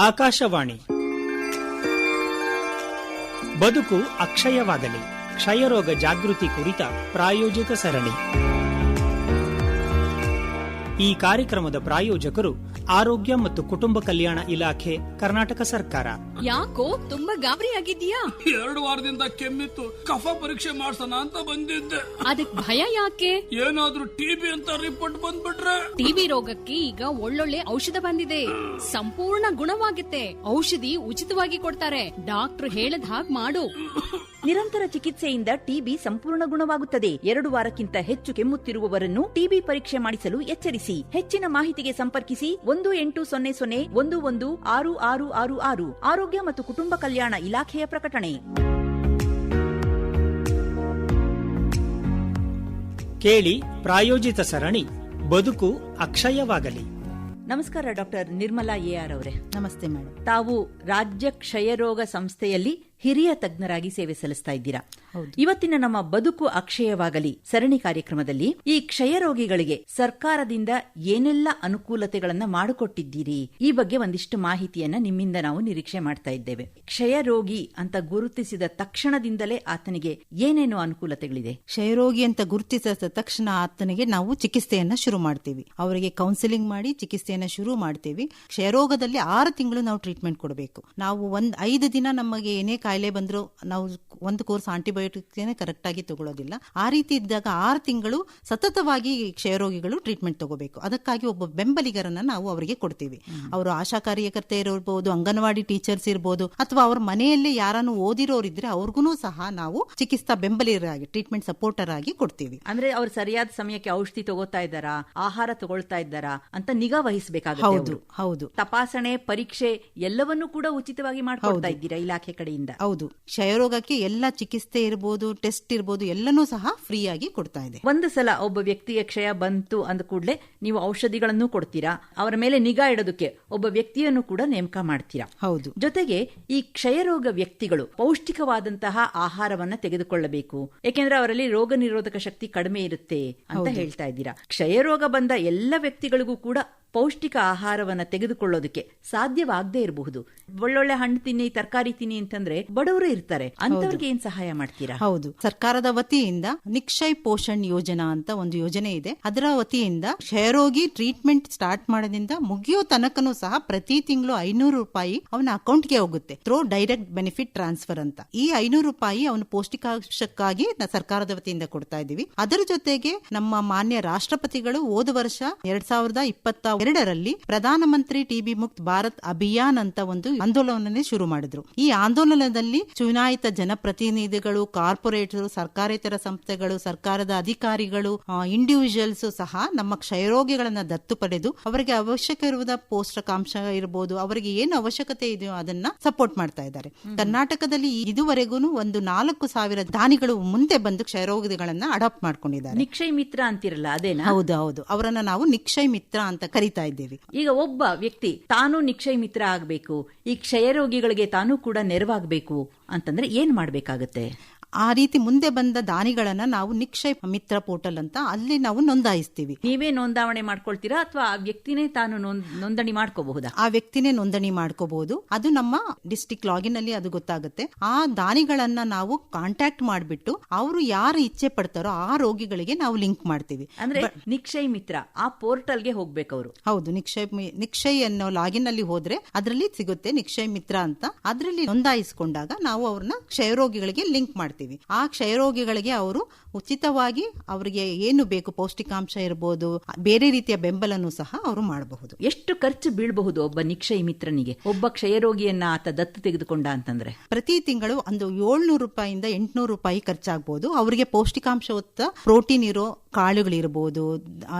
ಆಕಾಶವಾಣಿ. ಬದುಕು ಅಕ್ಷಯವಾಗಲಿ. ಕ್ಷಯರೋಗ ಜಾಗೃತಿ ಕುರಿತ ಪ್ರಾಯೋಜಿತ ಸರಣಿ. ಈ ಕಾರ್ಯಕ್ರಮದ ಪ್ರಾಯೋಜಕರು ಆರೋಗ್ಯ ಮತ್ತು ಕುಟುಂಬ ಕಲ್ಯಾಣ ಇಲಾಖೆ ಕರ್ನಾಟಕ ಸರ್ಕಾರ. ಯಾಕೋ ತುಂಬಾ ಗಾಬರಿ ಆಗಿದ್ಯಾ ಎರಡು ವಾರದಿಂದ ಕೆಮ್ಮಿತ್ತು. ಕಫ ಪರೀಕ್ಷೆ ಮಾಡ್ಸೋಣ ಅಂತ ಬಂದಿದ್ದೆ. ಅದಕ್ ಭಯ ಯಾಕೆ? ಏನಾದ್ರೂ ಟಿಬಿ ಅಂತ ರಿಪೋರ್ಟ್ ಬಂದ್ಬಿಟ್ರೆ? ಟಿಬಿ ರೋಗಕ್ಕೆ ಈಗ ಒಳ್ಳೊಳ್ಳೆ ಔಷಧ ಬಂದಿದೆ. ಸಂಪೂರ್ಣ ಗುಣವಾಗುತ್ತೆ. ಔಷಧಿ ಉಚಿತವಾಗಿ ಕೊಡ್ತಾರೆ. ಡಾಕ್ಟರ್ ಹೇಳದ್ ಹಾಗೆ ಮಾಡು. ನಿರಂತರ ಚಿಕಿತ್ಸೆಯಿಂದ ಟಿಬಿ ಸಂಪೂರ್ಣ ಗುಣವಾಗುತ್ತದೆ. ಎರಡು ವಾರಕ್ಕಿಂತ ಹೆಚ್ಚು ಕೆಮ್ಮುತ್ತಿರುವವರನ್ನು ಟಿಬಿ ಪರೀಕ್ಷೆ ಮಾಡಿಸಲು ಎಚ್ಚರಿಸಿ. ಹೆಚ್ಚಿನ ಮಾಹಿತಿಗೆ ಸಂಪರ್ಕಿಸಿ ಒಂದು ಎಂಟು ಸೊನ್ನೆ ಸೊನ್ನೆ ಒಂದು ಒಂದು ಆರು ಆರು ಆರು ಆರು. ಆರೋಗ್ಯ ಮತ್ತು ಕುಟುಂಬ ಕಲ್ಯಾಣ ಇಲಾಖೆಯ ಪ್ರಕಟಣೆ. ಕೇಳಿ ಪ್ರಾಯೋಜಿತ ಸರಣಿ. ಬದುಕು ಅಕ್ಷಯವಾಗಲಿ. ನಮಸ್ಕಾರ ಡಾಕ್ಟರ್ ನಿರ್ಮಲಾ ಎಆರ್ ಅವರೇ. ನಮಸ್ತೆ ಮೇಡಮ್. ತಾವು ರಾಜ್ಯ ಕ್ಷಯರೋಗ ಸಂಸ್ಥೆಯಲ್ಲಿ ಹಿರಿಯ ತಜ್ಞರಾಗಿ ಸೇವೆ ಸಲ್ಲಿಸ್ತಾ ಇದ್ದೀರಾ. ಇವತ್ತಿನ ನಮ್ಮ ಬದುಕು ಅಕ್ಷಯವಾಗಲಿ ಸರಣಿ ಕಾರ್ಯಕ್ರಮದಲ್ಲಿ ಈ ಕ್ಷಯರೋಗಿಗಳಿಗೆ ಸರ್ಕಾರದಿಂದ ಏನೆಲ್ಲ ಅನುಕೂಲತೆಗಳನ್ನ ಮಾಡಿಕೊಟ್ಟಿದ್ದೀರಿ ಈ ಬಗ್ಗೆ ಒಂದಿಷ್ಟು ಮಾಹಿತಿಯನ್ನ ನಿಮ್ಮಿಂದ ನಾವು ನಿರೀಕ್ಷೆ ಮಾಡ್ತಾ ಇದ್ದೇವೆ. ಕ್ಷಯರೋಗಿ ಅಂತ ಗುರುತಿಸಿದ ತಕ್ಷಣದಿಂದಲೇ ಆತನಿಗೆ ಏನೇನು ಅನುಕೂಲತೆಗಳಿದೆ? ಕ್ಷಯರೋಗಿ ಅಂತ ಗುರುತಿಸಿದ ತಕ್ಷಣ ಆತನಿಗೆ ನಾವು ಚಿಕಿತ್ಸೆಯನ್ನ ಶುರು ಮಾಡ್ತೀವಿ. ಅವರಿಗೆ ಕೌನ್ಸಿಲಿಂಗ್ ಮಾಡಿ ಚಿಕಿತ್ಸೆಯನ್ನ ಶುರು ಮಾಡ್ತೀವಿ. ಕ್ಷಯರೋಗದಲ್ಲಿ ಆರು ತಿಂಗಳು ನಾವು ಟ್ರೀಟ್ಮೆಂಟ್ ಕೊಡಬೇಕು. ನಾವು ಒಂದ್ ಐದು ದಿನ ನಮಗೆ ಏನೇ ಕಾಯಿಲೆ ಬಂದರೂ ನಾವು ಒಂದು ಕೋರ್ಸ್ ಆಂಟಿಬಯೋಟಿಕ್ಸ್ ಕರೆಕ್ಟ್ ಆಗಿ ತಗೊಳ್ಳೋದಿಲ್ಲ. ಆ ರೀತಿ ಇದ್ದಾಗ ಆರು ತಿಂಗಳು ಸತತವಾಗಿ ಕ್ಷಯರೋಗಿಗಳು ಟ್ರೀಟ್ಮೆಂಟ್ ತಗೋಬೇಕು. ಅದಕ್ಕಾಗಿ ಒಬ್ಬ ಬೆಂಬಲಿಗರನ್ನ ನಾವು ಅವರಿಗೆ ಕೊಡ್ತೀವಿ. ಅವರು ಆಶಾ ಕಾರ್ಯಕರ್ತೆ ಇರಬಹುದು ಅಂಗನವಾಡಿ ಟೀಚರ್ಸ್ ಇರ್ಬೋದು ಅಥವಾ ಅವ್ರ ಮನೆಯಲ್ಲೇ ಯಾರನ್ನು ಓದಿರೋರಿದ್ರೆ ಅವ್ರಿಗೂ ಸಹ ನಾವು ಚಿಕಿತ್ಸಾ ಬೆಂಬಲಿಗರಾಗಿ ಟ್ರೀಟ್ಮೆಂಟ್ ಸಪೋರ್ಟರ್ ಆಗಿ ಕೊಡ್ತೀವಿ. ಅಂದ್ರೆ ಅವ್ರು ಸರಿಯಾದ ಸಮಯಕ್ಕೆ ಔಷಧಿ ತಗೋತಾ ಇದ್ದಾರಾ ಆಹಾರ ತಗೊಳ್ತಾ ಇದ್ದಾರಾ ಅಂತ ನಿಗಾ ವಹಿಸಬೇಕಾಗುತ್ತೆ ಹೌದು ಹೌದು. ತಪಾಸಣೆ ಪರೀಕ್ಷೆ ಎಲ್ಲವನ್ನೂ ಕೂಡ ಉಚಿತವಾಗಿ ಮಾಡ್ಕೊಳ್ತಾ ಇದ್ದೀರಾ ಇಲಾಖೆ ಕಡೆಯಿಂದ? ಹೌದು. ಕ್ಷಯರೋಗಕ್ಕೆ ಎಲ್ಲ ಚಿಕಿತ್ಸೆ ಇರ್ಬೋದು ಟೆಸ್ಟ್ ಇರ್ಬೋದು ಎಲ್ಲನೂ ಸಹ ಫ್ರೀ ಆಗಿ ಕೊಡ್ತಾ ಇದೆ. ಒಂದು ಸಲ ಒಬ್ಬ ವ್ಯಕ್ತಿಯ ಕ್ಷಯ ಬಂತು ಅಂದ ಕೂಡಲೇ ನೀವು ಔಷಧಿಗಳನ್ನು ಕೊಡ್ತೀರಾ? ಅವರ ಮೇಲೆ ನಿಗಾ ಇಡೋದಕ್ಕೆ ಒಬ್ಬ ವ್ಯಕ್ತಿಯನ್ನು ಕೂಡ ನೇಮಕ ಮಾಡ್ತೀರಾ? ಹೌದು. ಜೊತೆಗೆ ಈ ಕ್ಷಯರೋಗ ವ್ಯಕ್ತಿಗಳು ಪೌಷ್ಟಿಕವಾದಂತಹ ಆಹಾರವನ್ನ ತೆಗೆದುಕೊಳ್ಳಬೇಕು. ಯಾಕೆಂದ್ರೆ ಅವರಲ್ಲಿ ರೋಗ ನಿರೋಧಕ ಶಕ್ತಿ ಕಡಿಮೆ ಇರುತ್ತೆ ಅಂತ ಹೇಳ್ತಾ ಇದ್ದೀರಾ. ಕ್ಷಯರೋಗ ಬಂದ ಎಲ್ಲ ವ್ಯಕ್ತಿಗಳಿಗೂ ಕೂಡ ಪೌಷ್ಟಿಕ ಆಹಾರವನ್ನ ತೆಗೆದುಕೊಳ್ಳೋದಕ್ಕೆ ಸಾಧ್ಯವಾಗದೇ ಇರಬಹುದು. ಒಳ್ಳೊಳ್ಳೆ ಹಣ್ಣು ತಿನ್ನಿ ತರಕಾರಿ ತಿನ್ನಿ ಅಂತಂದ್ರೆ ಬಡವರು ಇರ್ತಾರೆ. ಅಂತವ್ರಿಗೆ ಏನ್ ಸಹಾಯ ಮಾಡ್ತೀರಾ? ಹೌದು. ಸರ್ಕಾರದ ವತಿಯಿಂದ ನಿಕ್ಷಯ್ ಪೋಷಣ್ ಯೋಜನಾ ಅಂತ ಒಂದು ಯೋಜನೆ ಇದೆ. ಅದರ ವತಿಯಿಂದ ಕ್ಷಯರೋಗಿ ಟ್ರೀಟ್ಮೆಂಟ್ ಸ್ಟಾರ್ಟ್ ಮಾಡೋದ್ರಿಂದ ಮುಗಿಯೋ ತನಕನೂ ಸಹ ಪ್ರತಿ ತಿಂಗಳು ಐನೂರು ರೂಪಾಯಿ ಅವನ ಅಕೌಂಟ್ಗೆ ಹೋಗುತ್ತೆ. ಥ್ರೋ ಡೈರೆಕ್ಟ್ ಬೆನಿಫಿಟ್ ಟ್ರಾನ್ಸ್ಫರ್ ಅಂತ. ಈ ಐನೂರು ರೂಪಾಯಿ ಅವನು ಪೌಷ್ಟಿಕಾಂಶಕ್ಕಾಗಿ ಸರ್ಕಾರದ ವತಿಯಿಂದ ಕೊಡ್ತಾ ಇದ್ದೀವಿ. ಅದರ ಜೊತೆಗೆ ನಮ್ಮ ಮಾನ್ಯ ರಾಷ್ಟ್ರಪತಿಗಳು ಹೋದ ವರ್ಷ ಎರಡ್ ಸಾವಿರದ ಇಪ್ಪತ್ತ ಎರಡರಲ್ಲಿ ಪ್ರಧಾನಮಂತ್ರಿ ಟಿಬಿ ಮುಕ್ತ ಭಾರತ್ ಅಭಿಯಾನ್ ಅಂತ ಒಂದು ಆಂದೋಲನನೇ ಶುರು ಮಾಡಿದ್ರು. ಈ ಆಂದೋಲನದಲ್ಲಿ ಚುನಾಯಿತ ಜನಪ್ರತಿನಿಧಿಗಳು ಕಾರ್ಪೊರೇಟರು ಸರ್ಕಾರೇತರ ಸಂಸ್ಥೆಗಳು ಸರ್ಕಾರದ ಅಧಿಕಾರಿಗಳು ಇಂಡಿವಿಜುವಲ್ಸ್ ಸಹ ನಮ್ಮ ಕ್ಷಯರೋಗಿಗಳನ್ನ ದತ್ತು ಪಡೆದು ಅವರಿಗೆ ಅವಶ್ಯಕ ಇರುವುದ ಪೋಷಕಾಂಶ ಇರಬಹುದು ಅವರಿಗೆ ಏನು ಅವಶ್ಯಕತೆ ಇದೆಯೋ ಅದನ್ನ ಸಪೋರ್ಟ್ ಮಾಡ್ತಾ ಇದ್ದಾರೆ. ಕರ್ನಾಟಕದಲ್ಲಿ ಇದುವರೆಗೂ ಒಂದು ನಾಲ್ಕು ಸಾವಿರ ದಾನಿಗಳು ಮುಂದೆ ಬಂದು ಕ್ಷಯರೋಗಿಗಳನ್ನ ಅಡಾಪ್ಟ್ ಮಾಡ್ಕೊಂಡಿದ್ದಾರೆ. ನಿಕ್ಷಯ ಮಿತ್ರ ಅಂತಿರಲ್ಲ ಅದೇನಾ? ಹೌದು ಹೌದು. ಅವರನ್ನ ನಾವು ನಿಕ್ಷಯ ಮಿತ್ರ ಅಂತ ಕರಿತಾ ಇದ್ದೇವೆ. ಈಗ ಒಬ್ಬ ವ್ಯಕ್ತಿ ತಾನು ನಿಕ್ಷಯ ಮಿತ್ರ ಆಗಬೇಕು ಈ ಕ್ಷಯರೋಗಿಗಳಿಗೆ ತಾನು ಕೂಡ ನೆರವಾಗಬೇಕು ಅಂತಂದ್ರೆ ಏನ್ ಮಾಡ್ಬೇಕಾಗತ್ತೆ? ಆ ರೀತಿ ಮುಂದೆ ಬಂದ ದಾನಿಗಳನ್ನ ನಾವು ನಿಕ್ಷಯ್ ಮಿತ್ರ ಪೋರ್ಟಲ್ ಅಂತ ಅಲ್ಲಿ ನಾವು ನೋಂದಾಯಿಸ್ತೀವಿ. ನೀವೇ ನೋಂದಾವಣೆ ಮಾಡ್ಕೊಳ್ತೀರಾ ಅಥವಾ ಆ ವ್ಯಕ್ತಿನೇ ತಾನು ನೋಂದ್- ನೋಂದಣಿ ಮಾಡ್ಕೋಬಹುದಾ? ಆ ವ್ಯಕ್ತಿನೇ ನೋಂದಣಿ ಮಾಡ್ಕೋಬಹುದು. ಅದು ನಮ್ಮ ಡಿಸ್ಟಿಕ್ ಲಾಗಿನ್ ಅಲ್ಲಿ ಅದು ಗೊತ್ತಾಗುತ್ತೆ. ಆ ದಾನಿಗಳನ್ನ ನಾವು ಕಾಂಟ್ಯಾಕ್ಟ್ ಮಾಡಿಬಿಟ್ಟು ಅವರು ಯಾರು ಇಚ್ಛೆ ಪಡ್ತಾರೋ ಆ ರೋಗಿಗಳಿಗೆ ನಾವು ಲಿಂಕ್ ಮಾಡ್ತೀವಿ. ಅಂದ್ರೆ ನಿಕ್ಷಯ್ ಮಿತ್ರ ಆ ಪೋರ್ಟಲ್ಗೆ ಹೋಗ್ಬೇಕು ಅವರು ಹೌದು ನಿಕ್ಷಯ್ ನಿಕ್ಷಯ್ ಅನ್ನೋ ಲಾಗಿನ್ ಅಲ್ಲಿ ಹೋದ್ರೆ ಅದರಲ್ಲಿ ಸಿಗುತ್ತೆ ನಿಕ್ಷಯ್ ಮಿತ್ರ ಅಂತ. ಅದರಲ್ಲಿ ನೋಂದಾಯಿಸಿಕೊಂಡಾಗ ನಾವು ಅವ್ರನ್ನ ಕ್ಷಯರೋಗಿಗಳಿಗೆ ಲಿಂಕ್ ಮಾಡ್ತೀವಿ. ಆ ಕ್ಷಯರೋಗಿಗಳಿಗೆ ಅವರು ಉಚಿತವಾಗಿ ಅವರಿಗೆ ಏನು ಬೇಕು ಪೌಷ್ಟಿಕಾಂಶ ಇರಬಹುದು ಬೇರೆ ರೀತಿಯ ಬೆಂಬಲನೂ ಸಹ ಅವರು ಮಾಡಬಹುದು. ಎಷ್ಟು ಖರ್ಚು ಬೀಳಬಹುದು ಒಬ್ಬ ನಿಕ್ಷಯ ಮಿತ್ರನಿಗೆ? ಒಬ್ಬ ಕ್ಷಯರೋಗಿಯನ್ನ ಆತ ದತ್ತು ತೆಗೆದುಕೊಂಡ ಅಂತಂದ್ರೆ? ಪ್ರತಿ ತಿಂಗಳು ಒಂದು ಏಳ್ನೂರು ರೂಪಾಯಿಂದ ಎಂಟುನೂರು ರೂಪಾಯಿ ಖರ್ಚಾಗಬಹುದು ಅವರಿಗೆ ಪೌಷ್ಟಿಕಾಂಶಯುಕ್ತ ಪ್ರೋಟೀನ್ ಇರೋ ಕಾಳುಗಳಿರ್ಬೋದು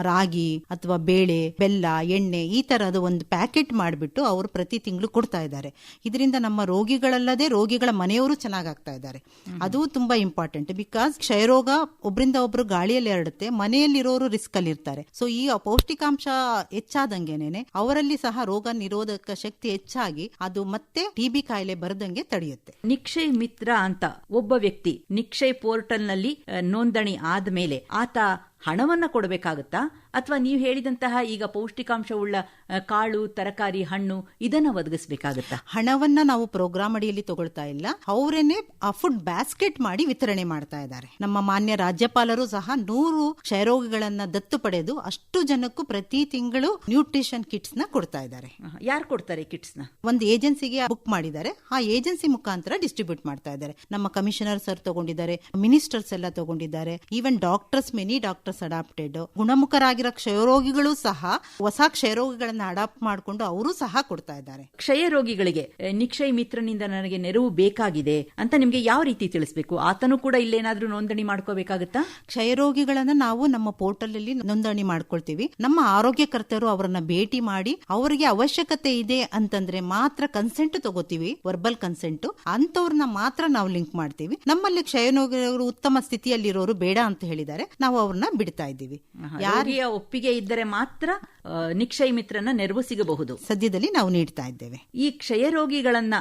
ರಾಗಿ ಅಥವಾ ಬೇಳೆ ಬೆಲ್ಲ ಎಣ್ಣೆ ಈ ತರಹದ ಒಂದು ಪ್ಯಾಕೆಟ್ ಮಾಡಿಬಿಟ್ಟು ಅವರು ಪ್ರತಿ ತಿಂಗಳು ಕೊಡ್ತಾ ಇದ್ದಾರೆ. ಇದರಿಂದ ನಮ್ಮ ರೋಗಿಗಳಲ್ಲದೆ ರೋಗಿಗಳ ಮನೆಯವರು ಚೆನ್ನಾಗಾಗ್ತಾ ಇದ್ದಾರೆ. ಅದು ತುಂಬಾ ಇಂಪಾರ್ಟೆಂಟ್ ಬಿಕಾಸ್ ಕ್ಷಯರೋಗ ಒಬ್ರಿಂದ ಒಬ್ರು ಗಾಳಿಯಲ್ಲಿ ಹರಡುತ್ತೆ ಮನೆಯಲ್ಲಿರೋರು ರಿಸ್ಕ್ ಅಲ್ಲಿ ಇರ್ತಾರೆ. ಸೊ ಈ ಪೌಷ್ಟಿಕಾಂಶ ಹೆಚ್ಚಾದಂಗೆನೆ ಅವರಲ್ಲಿ ಸಹ ರೋಗ ನಿರೋಧಕ ಶಕ್ತಿ ಹೆಚ್ಚಾಗಿ ಅದು ಮತ್ತೆ ಟಿಬಿ ಕಾಯಿಲೆ ಬರದಂಗೆ ತಡೆಯುತ್ತೆ. ನಿಕ್ಷಯ್ ಮಿತ್ರ ಅಂತ ಒಬ್ಬ ವ್ಯಕ್ತಿ ನಿಕ್ಷಯ್ ಪೋರ್ಟಲ್ನಲ್ಲಿ ನೋಂದಣಿ ಆದ್ಮೇಲೆ ಆತ 있다. ಹಣವನ್ನ ಕೊಡಬೇಕಾಗುತ್ತಾ? ಅಥವಾ ನೀವು ಹೇಳಿದಂತಹ ಈಗ ಪೌಷ್ಟಿಕಾಂಶವುಳ್ಳ ಕಾಳು ತರಕಾರಿ ಹಣ್ಣು ಇದನ್ನ ಒದಗಿಸಬೇಕಾಗುತ್ತಾ? ಹಣವನ್ನ ನಾವು ಪ್ರೋಗ್ರಾಮ್ ಅಡಿಯಲ್ಲಿ ತಗೊಳ್ತಾ ಇಲ್ಲ. ಅವರೇನೆ ಆ ಫುಡ್ ಬ್ಯಾಸ್ಕೆಟ್ ಮಾಡಿ ವಿತರಣೆ ಮಾಡ್ತಾ ಇದ್ದಾರೆ. ನಮ್ಮ ಮಾನ್ಯ ರಾಜ್ಯಪಾಲರು ಸಹ ನೂರು ಕ್ಷಯರೋಗಿಗಳನ್ನ ದತ್ತು ಪಡೆದು ಅಷ್ಟು ಜನಕ್ಕೂ ಪ್ರತಿ ತಿಂಗಳು ನ್ಯೂಟ್ರಿಷನ್ ಕಿಟ್ಸ್ನ ಕೊಡ್ತಾ ಇದ್ದಾರೆ. ಯಾರು ಕೊಡ್ತಾರೆ ಕಿಟ್ಸ್ನ ಒಂದು ಏಜೆನ್ಸಿಗೆ ಬುಕ್ ಮಾಡಿದ್ದಾರೆ. ಆ ಏಜೆನ್ಸಿ ಮುಖಾಂತರ ಡಿಸ್ಟ್ರಿಬ್ಯೂಟ್ ಮಾಡ್ತಾ ಇದ್ದಾರೆ. ನಮ್ಮ ಕಮಿಷನರ್ ಸರ್ ತಗೊಂಡಿದ್ದಾರೆ ಮಿನಿಸ್ಟರ್ಸ್ ಎಲ್ಲ ತಗೊಂಡಿದ್ದಾರೆ. Even doctors many doctors adopted ಗುಣಮುಖರಾಗಿರೋ ಕ್ಷಯರೋಗಿಗಳು ಸಹ ಹೊಸ ಕ್ಷಯರೋಗಿಗಳನ್ನ ಅಡಾಪ್ಟ್ ಮಾಡಿಕೊಂಡು ಅವರು ಸಹ ಕೊಡ್ತಾ ಇದ್ದಾರೆ. ಕ್ಷಯ ರೋಗಿಗಳಿಗೆ ನಿಕ್ಷಯ ಮಿತ್ರನಿಂದ ನನಗೆ ನೆರವು ಬೇಕಾಗಿದೆ ಅಂತ ನಿಮ್ಗೆ ಯಾವ ರೀತಿ ತಿಳಿಸಬೇಕು? ಆತನು ಕೂಡ ಇಲ್ಲೇನಾದ್ರೂ ನೋಂದಣಿ ಮಾಡ್ಕೋಬೇಕಾಗುತ್ತಾ? ಕ್ಷಯರೋಗಿಗಳನ್ನ ನಾವು ನಮ್ಮ ಪೋರ್ಟಲ್ ಅಲ್ಲಿ ನೋಂದಣಿ ಮಾಡ್ಕೊಳ್ತೀವಿ. ನಮ್ಮ ಆರೋಗ್ಯಕರ್ತರು ಅವರನ್ನ ಭೇಟಿ ಮಾಡಿ ಅವರಿಗೆ ಅವಶ್ಯಕತೆ ಇದೆ ಅಂತಂದ್ರೆ ಮಾತ್ರ ಕನ್ಸೆಂಟ್ ತಗೋತೀವಿ ವರ್ಬಲ್ ಕನ್ಸೆಂಟ್. ಅಂತವ್ರನ್ನ ಮಾತ್ರ ನಾವು ಲಿಂಕ್ ಮಾಡ್ತೀವಿ. ನಮ್ಮಲ್ಲಿ ಕ್ಷಯರೋಗಿಗಳು ಉತ್ತಮ ಸ್ಥಿತಿಯಲ್ಲಿರೋರು ಬೇಡ ಅಂತ ಹೇಳಿದ್ದಾರೆ. ನಾವು ಅವ್ರನ್ನ ಬಿಡ್ತಾ ಇದ್ದೀವಿ. ಯಾರಿಯ ಒಪ್ಪಿಗೆ ಇದ್ದರೆ ಮಾತ್ರ ನಿಕ್ಷಯ ಮಿತ್ರನ ನೆರವು ಸಿಗಬಹುದು. ಸದ್ಯದಲ್ಲಿ ನಾವು ನೀಡ್ತಾ ಇದ್ದೇವೆ. ಈ ಕ್ಷಯ ರೋಗಿಗಳನ್ನ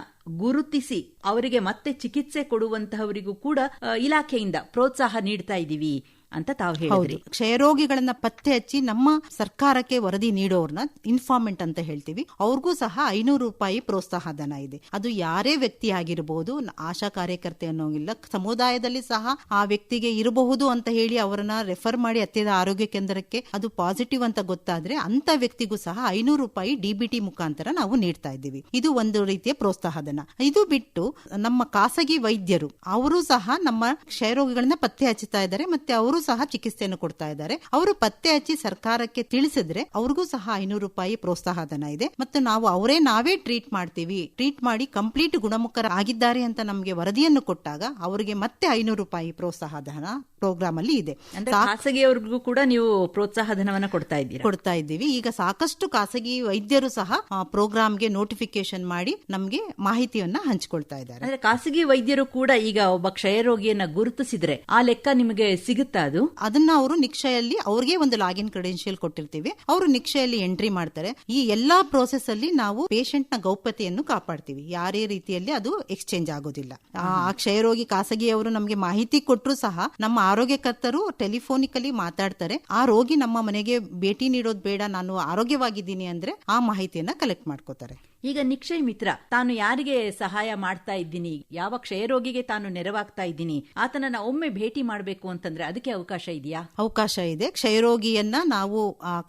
ಗುರುತಿಸಿ ಅವರಿಗೆ ಮತ್ತೆ ಚಿಕಿತ್ಸೆ ಕೊಡುವಂತಹವರಿಗೂ ಕೂಡ ಇಲಾಖೆಯಿಂದ ಪ್ರೋತ್ಸಾಹ ನೀಡ್ತಾ ಇದ್ದೀವಿ. ಅಂತ ತಾವು ಹೇಳಿದ್ರಿ. ಕ್ಷಯರೋಗಿಗಳನ್ನ ಪತ್ತೆ ಹಚ್ಚಿ ನಮ್ಮ ಸರ್ಕಾರಕ್ಕೆ ವರದಿ ನೀಡೋರ್ನ ಇನ್ಫಾರ್ಮೆಂಟ್ ಅಂತ ಹೇಳ್ತೀವಿ. ಅವ್ರಿಗೂ ಸಹ ಐನೂರು ರೂಪಾಯಿ ಪ್ರೋತ್ಸಾಹ ಧನ ಇದೆ. ಅದು ಯಾರೇ ವ್ಯಕ್ತಿ ಆಗಿರಬಹುದು ಆಶಾ ಕಾರ್ಯಕರ್ತೆ ಅನ್ನೋಂಗಿಲ್ಲ, ಸಮುದಾಯದಲ್ಲಿ ಸಹ ಆ ವ್ಯಕ್ತಿಗೆ ಇರಬಹುದು ಅಂತ ಹೇಳಿ ಅವರನ್ನ ರೆಫರ್ ಮಾಡಿ ಅತ್ಯದ ಆರೋಗ್ಯ ಕೇಂದ್ರಕ್ಕೆ ಅದು ಪಾಸಿಟಿವ್ ಅಂತ ಗೊತ್ತಾದ್ರೆ ಅಂತ ವ್ಯಕ್ತಿಗೂ ಸಹ ಐನೂರು ರೂಪಾಯಿ ಡಿಬಿಟಿ ಮುಖಾಂತರ ನಾವು ನೀಡ್ತಾ ಇದ್ದೀವಿ. ಇದು ಒಂದು ರೀತಿಯ ಪ್ರೋತ್ಸಾಹ ಧನ ಇದು ಬಿಟ್ಟು ನಮ್ಮ ಖಾಸಗಿ ವೈದ್ಯರು, ಅವರು ಸಹ ನಮ್ಮ ಕ್ಷಯರೋಗಿಗಳನ್ನ ಪತ್ತೆ ಹಚ್ಚುತ್ತಾ ಇದ್ದಾರೆ. ಮತ್ತೆ ಅವರು ಸಹ ಚಿಕಿತ್ಸೆಯನ್ನು ಕೊಡ್ತಾ ಇದ್ದಾರೆ. ಅವರು ಪತ್ತೆ ಹಚ್ಚಿ ಸರ್ಕಾರಕ್ಕೆ ತಿಳಿಸಿದ್ರೆ ಅವ್ರಿಗೂ ಸಹ ಐನೂರು ರೂಪಾಯಿ ಪ್ರೋತ್ಸಾಹ ಧನ ಇದೆ. ಮತ್ತು ನಾವು ಅವರೇ ನಾವೇ ಟ್ರೀಟ್ ಮಾಡ್ತೀವಿ. ಟ್ರೀಟ್ ಮಾಡಿ ಕಂಪ್ಲೀಟ್ ಗುಣಮುಖರ ಆಗಿದ್ದಾರೆ ಅಂತ ನಮಗೆ ವರದಿಯನ್ನು ಕೊಟ್ಟಾಗ ಅವರಿಗೆ ಮತ್ತೆ ಐನೂರು ರೂಪಾಯಿ ಪ್ರೋತ್ಸಾಹ ಧನ ಪ್ರೋಗ್ರಾಮ್ ಅಲ್ಲಿ ಇದೆ ಖಾಸಗಿಯವರಿಗೂ ಕೂಡ ನೀವು ಪ್ರೋತ್ಸಾಹ ಧನವನ್ನು ಕೊಡ್ತಾ ಇದ್ದೀರಾ? ಕೊಡ್ತಾ ಇದ್ದೀವಿ. ಈಗ ಸಾಕಷ್ಟು ಖಾಸಗಿ ವೈದ್ಯರು ಸಹ ಪ್ರೋಗ್ರಾಮ್ಗೆ ನೋಟಿಫಿಕೇಶನ್ ಮಾಡಿ ನಮಗೆ ಮಾಹಿತಿಯನ್ನ ಹಂಚಿಕೊಳ್ತಾ ಇದ್ದಾರೆ. ಖಾಸಗಿ ವೈದ್ಯರು ಕೂಡ ಈಗ ಒಬ್ಬ ಕ್ಷಯರೋಗಿಯನ್ನ ಗುರುತಿಸಿದ್ರೆ ಆ ಲೆಕ್ಕ ನಿಮಗೆ ಸಿಗುತ್ತಾ? ಅದು? ಅದನ್ನ ಅವರು ನಿಕ್ಷೆಯಲ್ಲಿ ಅವ್ರಿಗೆ ಒಂದು ಲಾಗಿನ್ ಕ್ರೆಡೆನ್ಶಿಯಲ್ ಕೊಟ್ಟಿರ್ತೀವಿ. ಅವರು ನಿಕ್ಷೆಯಲ್ಲಿ ಎಂಟ್ರಿ ಮಾಡ್ತಾರೆ. ಈ ಎಲ್ಲಾ ಪ್ರೋಸೆಸ್ ಅಲ್ಲಿ ನಾವು ಪೇಷಂಟ್ನ ಗೌಪ್ಯತೆಯನ್ನು ಕಾಪಾಡ್ತೀವಿ. ಯಾರೇ ರೀತಿಯಲ್ಲಿ ಅದು ಎಕ್ಸ್ಚೇಂಜ್ ಆಗೋದಿಲ್ಲ. ಆ ಕ್ಷಯರೋಗಿ ಖಾಸಗಿಯವರು ನಮಗೆ ಮಾಹಿತಿ ಕೊಟ್ಟರು ಸಹ ನಮ್ಮ ಆರೋಗ್ಯಕರ್ತರು ಟೆಲಿಫೋನಿಕಲಿ ಮಾತಾಡ್ತಾರೆ. ಆ ರೋಗಿ ನಮ್ಮ ಮನೆಗೆ ಭೇಟಿ ನೀಡೋದು ಬೇಡ ನಾನು ಆರೋಗ್ಯವಾಗಿದ್ದೀನಿ ಅಂದ್ರೆ ಆ ಮಾಹಿತಿಯನ್ನ ಕಲೆಕ್ಟ್ ಮಾಡ್ಕೋತಾರೆ. ಈಗ ನಿಕ್ಷಯ್ ಮಿತ್ರ ತಾನು ಯಾರಿಗೆ ಸಹಾಯ ಮಾಡ್ತಾ ಇದ್ದೀನಿ? ಯಾವ ಕ್ಷಯರೋಗಿಗೆ ತಾನು ನೆರವಾಗ್ತಾ ಇದ್ದೀನಿ? ಆತನನ್ನ ಒಮ್ಮೆ ಭೇಟಿ ಮಾಡಬೇಕು ಅಂತಂದ್ರೆ ಅದಕ್ಕೆ ಅವಕಾಶ ಇದೆಯಾ? ಅವಕಾಶ ಇದೆ. ಕ್ಷಯರೋಗಿಯನ್ನ ನಾವು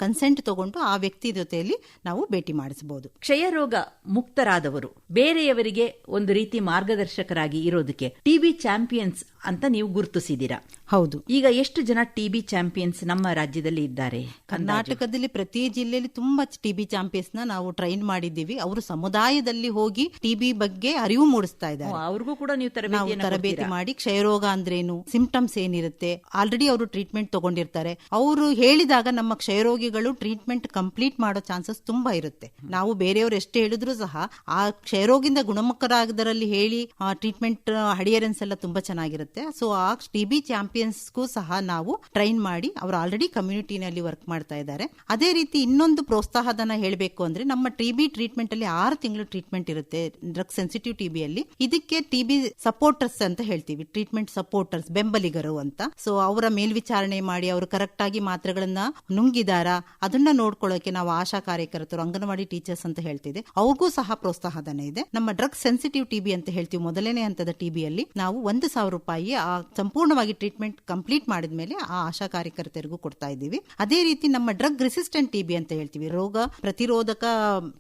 ಕನ್ಸೆಂಟ್ ತಗೊಂಡು ಆ ವ್ಯಕ್ತಿ ಜೊತೆಯಲ್ಲಿ ನಾವು ಭೇಟಿ ಮಾಡಿಸಬಹುದು. ಕ್ಷಯರೋಗ ಮುಕ್ತರಾದವರು ಬೇರೆಯವರಿಗೆ ಒಂದು ರೀತಿ ಮಾರ್ಗದರ್ಶಕರಾಗಿ ಇರೋದಕ್ಕೆ ಟಿವಿ ಚಾಂಪಿಯನ್ಸ್ ಅಂತ ನೀವು ಗುರುತಿಸಿದ್ದೀರಾ? ಹೌದು. ಈಗ ಎಷ್ಟು ಜನ ಟಿಬಿ ಚಾಂಪಿಯನ್ಸ್ ನಮ್ಮ ರಾಜ್ಯದಲ್ಲಿ ಇದ್ದಾರೆ? ಕರ್ನಾಟಕದಲ್ಲಿ ಪ್ರತಿ ಜಿಲ್ಲೆಯಲ್ಲಿ ತುಂಬಾ ಟಿಬಿ ಚಾಂಪಿಯನ್ಸ್ನ ನಾವು ಟ್ರೈನ್ ಮಾಡಿದ್ದೀವಿ. ಅವರು ಸಮುದಾಯದಲ್ಲಿ ಹೋಗಿ ಟಿಬಿ ಬಗ್ಗೆ ಅರಿವು ಮೂಡಿಸ್ತಾ ಇದ್ದಾರೆ. ಅವ್ರಿಗೂ ಕೂಡ ನೀವು ತರಬೇತಿ? ಮಾಡಿ ಕ್ಷಯರೋಗ ಅಂದ್ರೇನು ಸಿಂಪ್ಟಮ್ಸ್ ಏನಿರುತ್ತೆ ಆಲ್ರೆಡಿ ಅವರು ಟ್ರೀಟ್ಮೆಂಟ್ ತಗೊಂಡಿರ್ತಾರೆ. ಅವರು ಹೇಳಿದಾಗ ನಮ್ಮ ಕ್ಷಯರೋಗಿಗಳು ಟ್ರೀಟ್ಮೆಂಟ್ ಕಂಪ್ಲೀಟ್ ಮಾಡೋ ಚಾನ್ಸಸ್ ತುಂಬಾ ಇರುತ್ತೆ. ನಾವು ಬೇರೆಯವರು ಎಷ್ಟೇ ಹೇಳಿದ್ರು ಸಹ ಆ ಕ್ಷಯರೋಗಿಂದ ಗುಣಮುಖರಾಗದರಲ್ಲಿ ಹೇಳಿ ಟ್ರೀಟ್ಮೆಂಟ್ ಅಡಿಯರೆನ್ಸ್ ಎಲ್ಲ ತುಂಬಾ ಚೆನ್ನಾಗಿರುತ್ತೆ. ಸೊ ಆ ಟಿಬಿ ಚಾಂಪಿಯನ್ಸ್ಗೂ ಸಹ ನಾವು ಟ್ರೈನ್ ಮಾಡಿ ಅವರು ಆಲ್ರೆಡಿ ಕಮ್ಯುನಿಟಿನಲ್ಲಿ ವರ್ಕ್ ಮಾಡ್ತಾ ಇದ್ದಾರೆ. ಅದೇ ರೀತಿ ಇನ್ನೊಂದು ಪ್ರೋತ್ಸಾಹಧನ ಹೇಳಬೇಕು ಅಂದ್ರೆ ನಮ್ಮ ಟಿಬಿ ಟ್ರೀಟ್ಮೆಂಟ್ ಅಲ್ಲಿ ಆರು ತಿಂಗಳು ಟ್ರೀಟ್ಮೆಂಟ್ ಇರುತ್ತೆ ಡ್ರಗ್ ಸೆನ್ಸಿಟಿವ್ ಟಿಬಿಯಲ್ಲಿ ಇದಕ್ಕೆ ಟಿಬಿ ಸಪೋರ್ಟರ್ಸ್ ಅಂತ ಹೇಳ್ತೀವಿ ಟ್ರೀಟ್ಮೆಂಟ್ ಸಪೋರ್ಟರ್ಸ್ ಬೆಂಬಲಿಗರು ಅಂತ. ಸೊ ಅವರ ಮೇಲ್ವಿಚಾರಣೆ ಮಾಡಿ ಅವರು ಕರೆಕ್ಟ್ ಆಗಿ ಮಾತ್ರೆಗಳನ್ನ ನುಂಗಿದಾರಾ, ಅದನ್ನ ನೋಡ್ಕೊಳ್ಳೋಕೆ ನಾವು ಆಶಾ ಕಾರ್ಯಕರ್ತರು, ಅಂಗನವಾಡಿ ಟೀಚರ್ಸ್ ಅಂತ ಹೇಳ್ತಿದೆ. ಅವ್ರಿಗೂ ಸಹ ಪ್ರೋತ್ಸಾಹಧನ ಇದೆ. ನಮ್ಮ ಡ್ರಗ್ ಸೆನ್ಸಿಟಿವ್ ಟಿಬಿ ಅಂತ ಹೇಳ್ತೀವಿ, ಮೊದಲನೇ ಹಂತದ ಟಿಬಿಯಲ್ಲಿ ನಾವು ಒಂದು ಸಾವಿರ ರೂಪಾಯಿ ಆ ಸಂಪೂರ್ಣವಾಗಿ ಟ್ರೀಟ್ಮೆಂಟ್ ಕಂಪ್ಲೀಟ್ ಮಾಡಿದ ಮೇಲೆ ಆ ಆಶಾ ಕಾರ್ಯಕರ್ತರಿಗೂ ಕೊಡ್ತಾ ಇದ್ದೀವಿ. ಅದೇ ರೀತಿ ನಮ್ಮ ಡ್ರಗ್ ರೆಸಿಸ್ಟೆಂಟ್ ಟಿಬಿ ಅಂತ ಹೇಳ್ತೀವಿ, ರೋಗ ಪ್ರತಿರೋಧಕ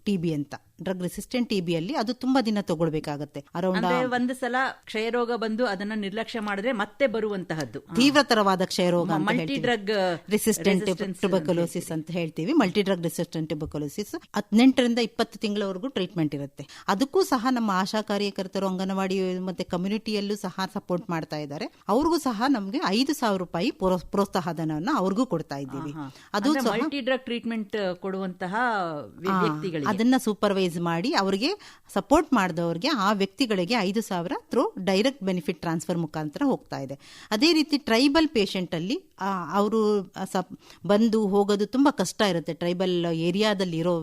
ಟಿಬಿ ಅಂತ. ಡ್ರಗ್ ರೆಸಿಸ್ಟೆಂಟ್ ಟಿಬಿಯಲ್ಲಿ ಅದು ತುಂಬಾ ದಿನ ತಗೊಳ್ಬೇಕಾಗತ್ತೆ. ಅರೌಂಡ್ ಒಂದು ಸಲ ಕ್ಷಯರೋಗ ಬಂದು ಅದನ್ನ ನಿರ್ಲಕ್ಷ್ಯ ಮಾಡಿದ್ರೆ ಮತ್ತೆ ಬರುವಂತಹದ್ದು. ತೀವ್ರತರವಾದ ಕ್ಷಯರೋಗ ರೋಗ ಮಲ್ಟಿ ಡ್ರಗ್ ರೆಸಿಸ್ಟೆಂಟ್ ಟ್ಯುಬಕಲೋಸಿಸ್ ಅಂತ ಹೇಳ್ತೀವಿ. ಮಲ್ಟಿ ಡ್ರಗ್ ರೆಸಿಸ್ಟೆಂಟ್ ಟ್ಯುಬಕಲೋಸಿಸ್ ಹದಿನೆಂಟರಿಂದ ಇಪ್ಪತ್ತು ತಿಂಗಳವರೆಗೂ ಟ್ರೀಟ್ಮೆಂಟ್ ಇರುತ್ತೆ. ಅದಕ್ಕೂ ಸಹ ನಮ್ಮ ಆಶಾ ಕಾರ್ಯಕರ್ತರು ಅಂಗನವಾಡಿ ಮತ್ತೆ ಕಮ್ಯುನಿಟಿಯಲ್ಲೂ ಸಹ ಸಪೋರ್ಟ್ ಮಾಡ್ತಾ ಇದ್ದಾರೆ. ಅವ್ರಿಗೂ ಸಹ ನಮ್ಗೆ ಐದು ಸಾವಿರ ರೂಪಾಯಿ ಪ್ರೋ- ಪ್ರೋತ್ಸಾಹ ಧನವನ್ನು ಅವ್ರಿಗೂ ಕೊಡ್ತಾ ಇದ್ದೀವಿ. ಅದು ಮಲ್ಟಿ ಡ್ರಗ್ ಟ್ರೀಟ್ಮೆಂಟ್ ಕೊಡುವಂತಹ ಅದನ್ನ ಸೂಪರ್ವೈಸ್ ಮಾಡಿ ಅವರಿಗೆ ಸಪೋರ್ಟ್ ಮಾಡಿದವ್ರಿಗೆ ಆ ವ್ಯಕ್ತಿಗಳಿಗೆ ಐದು ಸಾವಿರ ಥ್ರೂ ಡೈರೆಕ್ಟ್ ಬೆನಿಫಿಟ್ ಟ್ರಾನ್ಸ್ಫರ್ ಮುಖಾಂತರ ಹೋಗ್ತಾ ಇದೆ. ಅದೇ ರೀತಿ ಟ್ರೈಬಲ್ ಪೇಷಂಟ್ ಅವರು ಬಂದು ಹೋಗೋದು ತುಂಬಾ ಕಷ್ಟ ಇರುತ್ತೆ. ಟ್ರೈಬಲ್ ಏರಿಯಾದಲ್ಲಿ ಇರೋ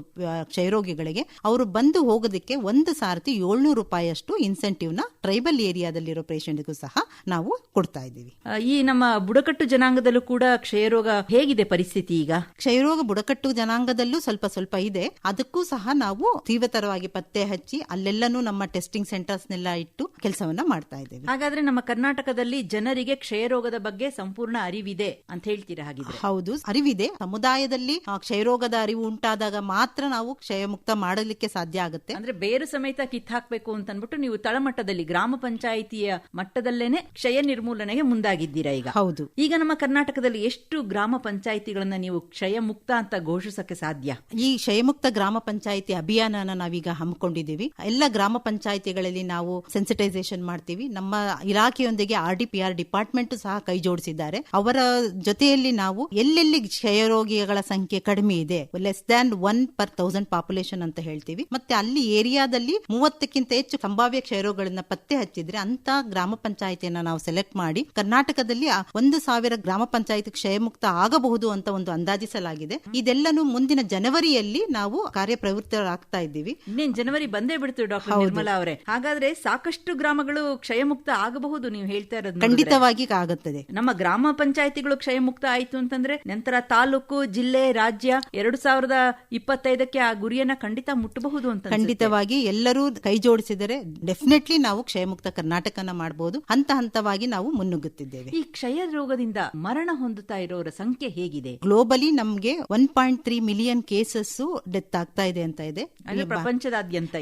ಕ್ಷಯರೋಗಿಗಳಿಗೆ. ಅವರು ಬಂದು ಹೋಗೋದಕ್ಕೆ ಒಂದು ಸಾರತಿ ಏಳ್ನೂರು ರೂಪಾಯಿಯಷ್ಟು ಇನ್ಸೆಂಟಿವ್ನ ಟ್ರೈಬಲ್ ಏರಿಯಾದಲ್ಲಿರೋ ಪೇಷಂಟ್ಗೂ ಸಹ ನಾವು ಕೊಡ್ತಾ ಇದ್ದೀವಿ. ಈ ನಮ್ಮ ಬುಡಕಟ್ಟು ಜನಾಂಗದಲ್ಲೂ ಕೂಡ ಕ್ಷಯರೋಗ ಹೇಗಿದೆ ಪರಿಸ್ಥಿತಿ ಈಗ? ಕ್ಷಯರೋಗ ಬುಡಕಟ್ಟು ಜನಾಂಗದಲ್ಲೂ ಸ್ವಲ್ಪ ಸ್ವಲ್ಪ ಇದೆ. ಅದಕ್ಕೂ ಸಹ ನಾವು ತೀವ್ರತರವಾಗಿ ಪತ್ತೆ ಹಚ್ಚಿ ಅಲ್ಲೆಲ್ಲನೂ ನಮ್ಮ ಟೆಸ್ಟಿಂಗ್ ಸೆಂಟರ್ಸ್ನೆಲ್ಲ ಇಟ್ಟು ಕೆಲಸವನ್ನ ಮಾಡ್ತಾ ಇದ್ದೇವೆ. ಹಾಗಾದ್ರೆ ನಮ್ಮ ಕರ್ನಾಟಕದಲ್ಲಿ ಜನರಿಗೆ ಕ್ಷಯರೋಗದ ಬಗ್ಗೆ ಸಂಪೂರ್ಣ ಅರಿವಿದೆ. ಅಂತ ಹೇಳ್ತೀರಾ ಹಾಗಿದ್ರೆ? ಹೌದು ಅರಿವಿದೆ. ಸಮುದಾಯದಲ್ಲಿ ಕ್ಷಯ ಕ್ಷಯರೋಗದ ಅರಿವು ಉಂಟಾದಾಗ ಮಾತ್ರ ನಾವು ಕ್ಷಯ ಮುಕ್ತ ಮಾಡಲಿಕ್ಕೆ ಸಾಧ್ಯ ಆಗುತ್ತೆ. ಅಂದ್ರೆ ಬೇರು ಸಮೇತ ಕಿತ್ತಾಕ್ಬೇಕು ಅಂತ ಅನ್ಬಿಟ್ಟು ನೀವು ತಳಮಟ್ಟದಲ್ಲಿ ಗ್ರಾಮ ಪಂಚಾಯಿತಿಯ ಮಟ್ಟದಲ್ಲೇನೆ ಕ್ಷಯ ನಿರ್ಮೂಲನೆಗೆ ಮುಂದಾಗಿದ್ದೀರಾ ಈಗ? ಹೌದು. ಈಗ ನಮ್ಮ ಕರ್ನಾಟಕದಲ್ಲಿ ಎಷ್ಟು ಗ್ರಾಮ ಪಂಚಾಯಿತಿಗಳನ್ನ ನೀವು ಕ್ಷಯ ಮುಕ್ತ ಅಂತ ಘೋಷಿಸಕ್ಕೆ ಸಾಧ್ಯ? ಈ ಕ್ಷಯಮುಕ್ತ ಗ್ರಾಮ ಪಂಚಾಯಿತಿ ಅಭಿಯಾನನ ನಾವೀಗ ಹಮ್ಮಿಕೊಂಡಿದ್ದೀವಿ. ಎಲ್ಲ ಗ್ರಾಮ ಪಂಚಾಯಿತಿಗಳಲ್ಲಿ ನಾವು ಸೆನ್ಸಿಟೈಸೇಷನ್ ಮಾಡ್ತೀವಿ. ನಮ್ಮ ಇಲಾಖೆಯೊಂದಿಗೆ R D P R department ಸಹ ಕೈ ಜೋಡಿಸಿದ್ದಾರೆ ಅವರ ಜೊತೆಯಲ್ಲಿ ನಾವು ಎಲ್ಲೆಲ್ಲಿ ಕ್ಷಯರೋಗಿಗಳ ಸಂಖ್ಯೆ ಕಡಿಮೆ ಇದೆ less than one per thousand population ಅಂತ ಹೇಳ್ತೀವಿ. ಮತ್ತೆ ಅಲ್ಲಿ ಏರಿಯಾದಲ್ಲಿ ಮೂವತ್ತಕ್ಕಿಂತ ಹೆಚ್ಚು ಸಂಭಾವ್ಯ ಕ್ಷಯರೋಗಗಳನ್ನ ಪತ್ತೆ ಹಚ್ಚಿದ್ರೆ ಅಂತ ಗ್ರಾಮ ಪಂಚಾಯಿತಿಯನ್ನ ನಾವು ಸೆಲೆಕ್ಟ್ ಮಾಡಿ ಕರ್ನಾಟಕದಲ್ಲಿ ಒಂದು ಸಾವಿರ ಗ್ರಾಮ ಪಂಚಾಯಿತಿ ಕ್ಷಯಮುಕ್ತ ಆಗಬಹುದು ಅಂತ ಒಂದು ಅಂದಾಜಿಸಲಾಗಿದೆ. ಇದೆಲ್ಲನೂ ಮುಂದಿನ ಜನವರಿಯಲ್ಲಿ ನಾವು ಕಾರ್ಯಪ್ರವೃತ್ತರಾಗ್ತಾ ಇದ್ದೀವಿ. ಜನವರಿ ಬಂದೇ ಬಿಡ್ತು ಡಾಕ್ಟರ್ ನಿರ್ಮಲಾ ಅವರೇ. ಹಾಗಾದ್ರೆ ಸಾಕಷ್ಟು ಗ್ರಾಮಗಳು ಕ್ಷಯಮುಕ್ತ ಆಗಬಹುದು ನೀವು ಹೇಳ್ತಾ ಇರೋದು ಖಂಡಿತವಾಗಿ ಆಗುತ್ತದೆ. ನಮ್ಮ ಗ್ರಾಮ ಪಂಚಾಯತಿಗಳು ಕ್ಷಯಮುಕ್ತ ಆಯ್ತು ಅಂತಂದ್ರೆ ನಂತರ ತಾಲೂಕು ಜಿಲ್ಲೆ ರಾಜ್ಯ ಎರಡು ಸಾವಿರದ ಇಪ್ಪತ್ತೈದಕ್ಕೆ ಆ ಗುರಿಯನ್ನ ಖಂಡಿತ ಮುಟ್ಟಬಹುದು ಅಂತ ಖಂಡಿತವಾಗಿ ಎಲ್ಲರೂ ಕೈ ಜೋಡಿಸಿದರೆ ಡೆಫಿನೆಟ್ಲಿ ನಾವು ಕ್ಷಯಮುಕ್ತ ಕರ್ನಾಟಕನ ಮಾಡಬಹುದು ಹಂತ ಹಂತವಾಗಿ ನಾವು ಮುನ್ನುಗ್ಗುತ್ತಿದ್ದೇವೆ. ಈ ಕ್ಷಯ ರೋಗದಿಂದ ಮರಣ ಹೊಂದುತ್ತಾ ಇರೋರ ಸಂಖ್ಯೆ ಹೇಗಿದೆ? ಗ್ಲೋಬಲಿ ನಮ್ಗೆ one point three million cases death ಆಗ್ತಾ ಇದೆ ಅಂತ ಇದೆ. ಪ್ರಪಂಚದಾದ್ಯಂತ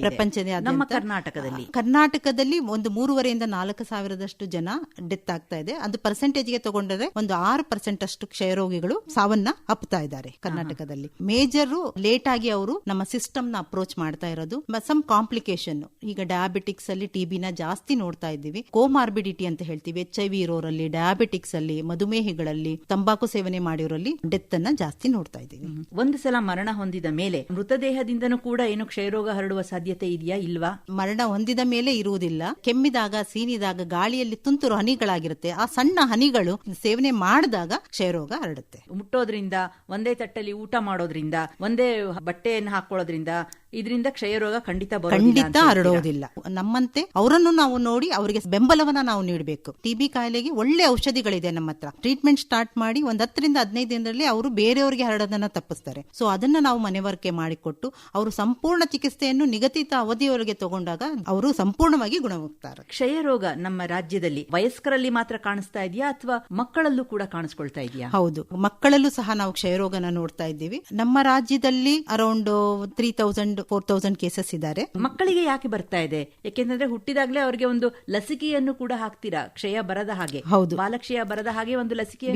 ನಮ್ಮ ಕರ್ನಾಟಕದಲ್ಲಿ. ಕರ್ನಾಟಕದಲ್ಲಿ ಒಂದು ಮೂರುವರೆಯಿಂದ ನಾಲ್ಕು ಸಾವಿರದಷ್ಟು ಜನ ಡೆತ್ ಆಗ್ತಾ ಇದೆ. ಅದು ಪರ್ಸೆಂಟೇಜ್ಗೆ ತಗೊಂಡ್ರೆ ಒಂದು ಆರು ಪರ್ಸೆಂಟ್ ಅಷ್ಟು ಕ್ಷಯರೋಗಿಗಳು ಸಾವನ್ನ ಅಪ್ತಾ ಇದ್ದಾರೆ ಕರ್ನಾಟಕದಲ್ಲಿ. ಮೇಜರ್ ಲೇಟ್ ಆಗಿ ಅವರು ನಮ್ಮ ಸಿಸ್ಟಮ್ನ ಅಪ್ರೋಚ್ ಮಾಡ್ತಾ ಇರೋದು ಸಮ್ ಕಾಂಪ್ಲಿಕೇಶನ್ ಈಗ ಡಯಾಬಿಟಿಕ್ಸ್ ಅಲ್ಲಿ ಟಿಬಿನ ಜಾಸ್ತಿ ನೋಡ್ತಾ ಇದ್ದೀವಿ. ಕೋಮಾರ್ಬಿಡಿಟಿ ಅಂತ ಹೇಳ್ತೀವಿ. ಎಚ್ ಐ ವಿ ಇರೋರಲ್ಲಿ ಡಯಾಬಿಟಿಕ್ಸ್ ಅಲ್ಲಿ ಮಧುಮೇಹಿಗಳಲ್ಲಿ ತಂಬಾಕು ಸೇವನೆ ಮಾಡಿರೋರಲ್ಲಿ ಡೆತ್ ಅನ್ನ ಜಾಸ್ತಿ ನೋಡ್ತಾ ಇದ್ದೀವಿ. ಒಂದು ಸಲ ಮರಣ ಹೊಂದಿದ ಮೇಲೆ ಮೃತದೇಹದಿಂದನೂ ಕೂಡ ಏನು ಕ್ಷಯರೋಗ ಹರಡುವ ಸಾಧ್ಯತೆ ಇದೆಯಾ ಇಲ್ವಾ? ಮರಣ ಹೊಂದಿದ ಮೇಲೆ ಇರುವುದಿಲ್ಲ. ಕೆಮ್ಮಿದಾಗ ಸೀನಿದಾಗ ಗಾಳಿಯಲ್ಲಿ ತುಂತುರು ಹನಿಗಳಾಗಿರುತ್ತೆ. ಆ ಸಣ್ಣ ಹನಿಗಳು ಸೇವನೆ ಮಾಡಿದಾಗ ಕ್ಷಯರೋಗ ಹರಡುತ್ತೆ. ಮುಟ್ಟೋದ್ರಿಂದ ಒಂದೇ ತಟ್ಟಲ್ಲಿ ಊಟ ಮಾಡೋದ್ರಿಂದ ಒಂದೇ ಬಟ್ಟೆಯನ್ನು ಹಾಕೊಳ್ಳೋದ್ರಿಂದ ಇದರಿಂದ ಕ್ಷಯರೋಗ ಖಂಡಿತ ಖಂಡಿತ? ಹರಡೋದಿಲ್ಲ. ನಮ್ಮಂತೆ ಅವರನ್ನು ನಾವು ನೋಡಿ ಅವರಿಗೆ ಬೆಂಬಲವನ್ನ ನಾವು ನೀಡಬೇಕು. ಟಿಬಿ ಕಾಯಿಲೆಗೆ ಒಳ್ಳೆ ಔಷಧಿಗಳಿದೆ ನಮ್ಮ ಹತ್ರ. ಟ್ರೀಟ್ಮೆಂಟ್ ಸ್ಟಾರ್ಟ್ ಮಾಡಿ ಒಂದ್ ಹತ್ತರಿಂದ ಹದಿನೈದು ದಿನದಲ್ಲಿ ಅವರು ಬೇರೆಯವರಿಗೆ ಹರಡೋದನ್ನ ತಪ್ಪಿಸ್ತಾರೆ. ಸೊ ಅದನ್ನ ನಾವು ಮನೆವರ್ಕೆ ಮಾಡಿಕೊಟ್ಟು ಅವರು ಸಂಪೂರ್ಣ ಚಿಕಿತ್ಸೆಯನ್ನು ನಿಗದಿತ ಅವಧಿಯವರೆಗೆ ತಗೊಂಡಾಗ ಅವರು ಸಂಪೂರ್ಣವಾಗಿ ಗುಣಮುಕ್ತಾರೆ. ಕ್ಷಯರೋಗ ನಮ್ಮ ರಾಜ್ಯದಲ್ಲಿ ವಯಸ್ಕರಲ್ಲಿ ಮಾತ್ರ ಕಾಣಿಸ್ತಾ ಇದೆಯಾ ಅಥವಾ ಮಕ್ಕಳಲ್ಲೂ ಕೂಡ ಕಾಣಿಸ್ಕೊಳ್ತಾ ಇದೆಯಾ? ಹೌದು. ಮಕ್ಕಳಲ್ಲೂ ಸಹ ನಾವು ಕ್ಷಯರೋಗನ ನೋಡ್ತಾ ಇದ್ದೀವಿ. ನಮ್ಮ ರಾಜ್ಯದಲ್ಲಿ around three thousand four thousand cases ಇದ್ದಾರೆ. ಮಕ್ಕಳಿಗೆ ಯಾಕೆ ಬರ್ತಾ ಇದೆ? ಯಾಕೆಂದ್ರೆ ಹುಟ್ಟಿದಾಗಲೇ ಅವರಿಗೆ ಒಂದು ಲಸಿಕೆಯನ್ನು ಕೂಡ ಹಾಕ್ತೀರಾ? ಕ್ಷಯ ಬರದ ಹಾಗೆ. ಹೌದು. ಬಾಲಕ್ಷಯ ಬರದ ಹಾಗೆ ಒಂದು ಲಸಿಕೆ.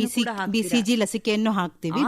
ಬಿಸಿಜಿ ಲಸಿಕೆಯನ್ನು ಹಾಕ್ತೀವಿ.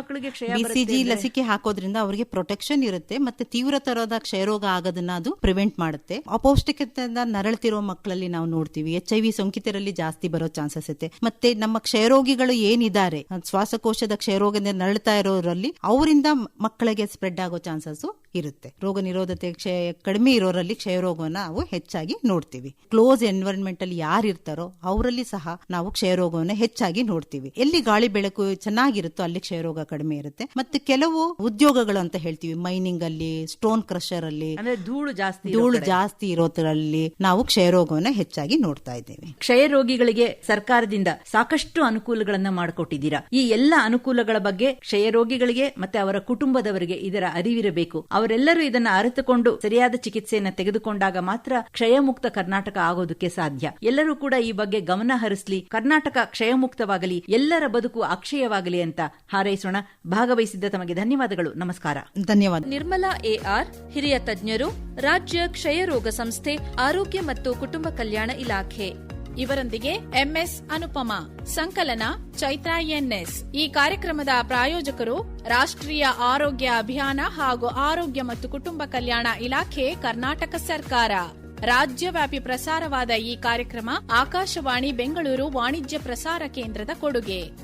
ಮಕ್ಕಳಿಗೆ ಕ್ಷಯ ಬಿಸಿಜಿ ಲಸಿಕೆ ಹಾಕೋದ್ರಿಂದ ಅವರಿಗೆ ಪ್ರೊಟೆಕ್ಷನ್ ಇರುತ್ತೆ ಮತ್ತೆ ತೀವ್ರ ತೀವ್ರತರದ ಕ್ಷಯರೋಗ ಆಗೋದನ್ನ ಅದು ಪ್ರಿವೆಂಟ್ ಮಾಡುತ್ತೆ. ಅಪೌಷ್ಟಿಕತೆಯಿಂದ ನರಳ್ತಿರೋ ಮಕ್ಕಳಲ್ಲಿ ನಾವು ನೋಡ್ತೀವಿ. ಎಚ್ ಐ ವಿ ಸೋಂಕಿತರಲ್ಲಿ ಜಾಸ್ತಿ ಬರೋ ಚಾನ್ಸಸ್ ಇದೆ ಮತ್ತೆ ನಮ್ಮ ಕ್ಷಯರೋಗಿಗಳು ಏನಿದ್ದಾರೆ? ಶ್ವಾಸಕೋಶದ ಶ್ವಾಸಕೋಶದ ಕ್ಷಯರೋಗದಿಂದ ನರಳ್ತಾ ಇರೋರಲ್ಲಿ ಅವರಿಂದ ಮಕ್ಕಳಿಗೆ ಸ್ಪ್ರೆಡ್ ಆಗೋ ಚಾನ್ಸಸ್ ಇರುತ್ತೆ. ರೋಗ ನಿರೋಧತೆ ಕ್ಷಯ ಕಡಿಮೆ ಇರೋರಲ್ಲಿ ಕ್ಷಯರೋಗವನ್ನ ನಾವು ಹೆಚ್ಚಾಗಿ ನೋಡ್ತೀವಿ. ಕ್ಲೋಸ್ ಎನ್ವೈರನ್ಮೆಂಟ್ ಅಲ್ಲಿ ಯಾರು ಇರ್ತಾರೋ ಅವರಲ್ಲಿ ಸಹ ನಾವು ಕ್ಷಯರೋಗವನ್ನ ಹೆಚ್ಚಾಗಿ ನೋಡ್ತೀವಿ. ಎಲ್ಲಿ ಗಾಳಿ ಬೆಳಕು ಚೆನ್ನಾಗಿರುತ್ತೋ ಅಲ್ಲಿ ಕ್ಷಯರೋಗ ಕಡಿಮೆ ಇರುತ್ತೆ. ಮತ್ತೆ ಕೆಲವು ಉದ್ಯೋಗಗಳು ಅಂತ ಹೇಳ್ತೀವಿ. ಮೈನಿಂಗ್ ಅಲ್ಲಿ ಸ್ಟೋನ್ ಕ್ರಷರ್ ಅಲ್ಲಿ ಅಂದ್ರೆ ಧೂಳು ಜಾಸ್ತಿ ಧೂಳು ಜಾಸ್ತಿ ಇರೋದ್ರಲ್ಲಿ ನಾವು ಕ್ಷಯರೋಗವನ್ನ ಹೆಚ್ಚಾಗಿ ನೋಡ್ತಾ ಇದ್ದೇವೆ. ಕ್ಷಯ ರೋಗಿಗಳಿಗೆ ಸರ್ಕಾರದಿಂದ ಸಾಕಷ್ಟು ಅನುಕೂಲಗಳನ್ನ ಮಾಡಿಕೊಟ್ಟಿದ್ದೀರಾ. ಈ ಎಲ್ಲ ಅನುಕೂಲಗಳ ಬಗ್ಗೆ ಕ್ಷಯ ರೋಗಿಗಳಿಗೆ ಮತ್ತೆ ಅವರ ಕುಟುಂಬದವರಿಗೆ ಇದರ ಅರಿವಿರಬೇಕು. ಅವರೆಲ್ಲರೂ ಇದನ್ನ ಅರಿತುಕೊಂಡು ಸರಿಯಾದ ಚಿಕಿತ್ಸೆಯನ್ನು ತೆಗೆದುಕೊಂಡಾಗ ಮಾತ್ರ ಕ್ಷಯಮುಕ್ತ ಕರ್ನಾಟಕ ಆಗೋದಕ್ಕೆ ಸಾಧ್ಯ. ಎಲ್ಲರೂ ಕೂಡ ಈ ಬಗ್ಗೆ ಗಮನ ಹರಿಸಲಿ. ಕರ್ನಾಟಕ ಕ್ಷಯಮುಕ್ತವಾಗಲಿ ಎಲ್ಲರ ಬದುಕು ಅಕ್ಷಯವಾಗಲಿ ಅಂತ ಹಾರೈಸೋಣ. ಭಾಗವಹಿಸಿದ್ದ ತಮಗೆ ಧನ್ಯವಾದಗಳು. ನಮಸ್ಕಾರ. ಧನ್ಯವಾದ. ನಿರ್ಮಲಾ ಎಆರ್ ಹಿರಿಯ ತಜ್ಞರು ರಾಜ್ಯ ಕ್ಷಯ ರೋಗ ಸಂಸ್ಥೆ ಆರೋಗ್ಯ ಮತ್ತು ಕುಟುಂಬ ಕಲ್ಯಾಣ ಇಲಾಖೆ. ಇವರೊಂದಿಗೆ ಎಂಎಸ್ ಅನುಪಮ, ಸಂಕಲನ, ಚೈತ್ರ ಎನ್ಎಸ್. ಈ ಕಾರ್ಯಕ್ರಮದ ಪ್ರಾಯೋಜಕರು ರಾಷ್ಟ್ರೀಯ ಆರೋಗ್ಯ ಅಭಿಯಾನ ಹಾಗೂ ಆರೋಗ್ಯ ಮತ್ತು ಕುಟುಂಬ ಕಲ್ಯಾಣ ಇಲಾಖೆ, ಕರ್ನಾಟಕ ಸರ್ಕಾರ. ರಾಜ್ಯವ್ಯಾಪಿ ಪ್ರಸಾರವಾದ ಈ ಕಾರ್ಯಕ್ರಮ ಆಕಾಶವಾಣಿ ಬೆಂಗಳೂರು ವಾಣಿಜ್ಯ ಪ್ರಸಾರ ಕೇಂದ್ರದ ಕೊಡುಗೆ.